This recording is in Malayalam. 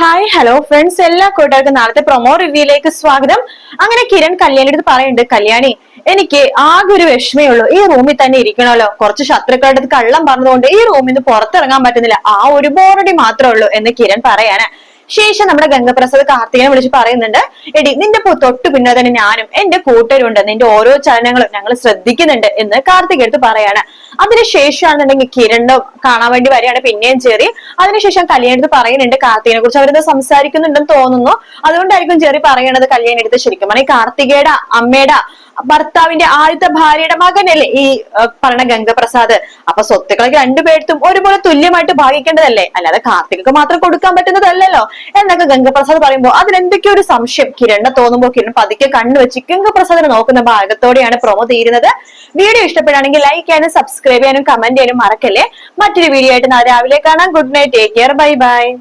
ഹായ് ഹലോ ഫ്രണ്ട്സ് എല്ലാ കൂട്ടുകാർക്കും നാളത്തെ പ്രൊമോ റിവ്യൂയിലേക്ക് സ്വാഗതം. അങ്ങനെ കിരൺ കല്യാണി അടുത്ത് പറയുന്നുണ്ട് കല്യാണി എനിക്ക് ആകെ ഒരു വിഷമേ ഉള്ളൂ. ഈ റൂമിൽ തന്നെ ഇരിക്കണമല്ലോ. കുറച്ച് ശത്രുക്കളുടെ അടുത്ത് കള്ളം പറഞ്ഞതുകൊണ്ട് ഈ റൂമിൽ നിന്ന് പുറത്തിറങ്ങാൻ പറ്റുന്നില്ല. ആ ഒരു ബോറടി മാത്രമേ ഉള്ളൂ എന്ന് കിരൺ പറയാണ്. ശേഷം നമ്മുടെ ഗംഗപ്രസാദ് കാർത്തികനെ വിളിച്ച് പറയുന്നുണ്ട് എടി നിന്റെ തൊട്ട് പിന്നെ തന്നെ ഞാനും എന്റെ കൂട്ടരുണ്ട്. നിന്റെ ഓരോ ചലനങ്ങളും ഞങ്ങൾ ശ്രദ്ധിക്കുന്നുണ്ട് എന്ന് കാർത്തിക് എടുത്ത് പറയാണ്. അതിനുശേഷമാണെന്നുണ്ടെങ്കിൽ കിരണ് കാണാൻ വേണ്ടി വരികയാണ് പിന്നെയും ചെറി അതിനുശേഷം കല്യാണി എടുത്ത് പറയുന്നുണ്ട് കാർത്തികനെ കുറിച്ച്. അവരെന്താ സംസാരിക്കുന്നുണ്ടെന്ന് തോന്നുന്നു. അതുകൊണ്ടായിരിക്കും ചെറി പറയണത് കല്യാണി എടുത്ത് ശരിക്കും. പറഞ്ഞാൽ കാർത്തികയുടെ അമ്മയുടെ ഭർത്താവിന്റെ ആദ്യത്തെ ഭാര്യയുടെ മകനല്ലേ ഈ പറഞ്ഞ ഗംഗപ്രസാദ്. അപ്പൊ സ്വത്തുക്കളൊക്കെ രണ്ടുപേർത്തും ഒരുപോലെ തുല്യമായിട്ട് ഭാഗിക്കേണ്ടതല്ലേ? അല്ലാതെ കാർത്തികക്ക് മാത്രം കൊടുക്കാൻ പറ്റുന്നതല്ലല്ലോ? എന്നൊക്കെ ഗംഗപ്രസാദ് പറയുമ്പോൾ അതിലെന്തൊക്കെയോ ഒരു സംശയം. കിരണിനെ തോന്നുമ്പോൾ കിരൺ പതുക്കെ കണ്ണു വെച്ച് ഗംഗപ്രസാദിനെ നോക്കുന്ന ഭാഗത്തോടെയാണ് പ്രൊമോ തീരുന്നത്. വീഡിയോ ഇഷ്ടപ്പെടുകയാണെങ്കിൽ ലൈക്ക് ചെയ്യാനും സബ്സ്ക്രൈബ് ചെയ്യാനും കമന്റ് ചെയ്യാനും മറക്കല്ലേ? മറ്റൊരു വീഡിയോ ആയിട്ട് നാളെ രാവിലെ കാണാം. Good night take care bye bye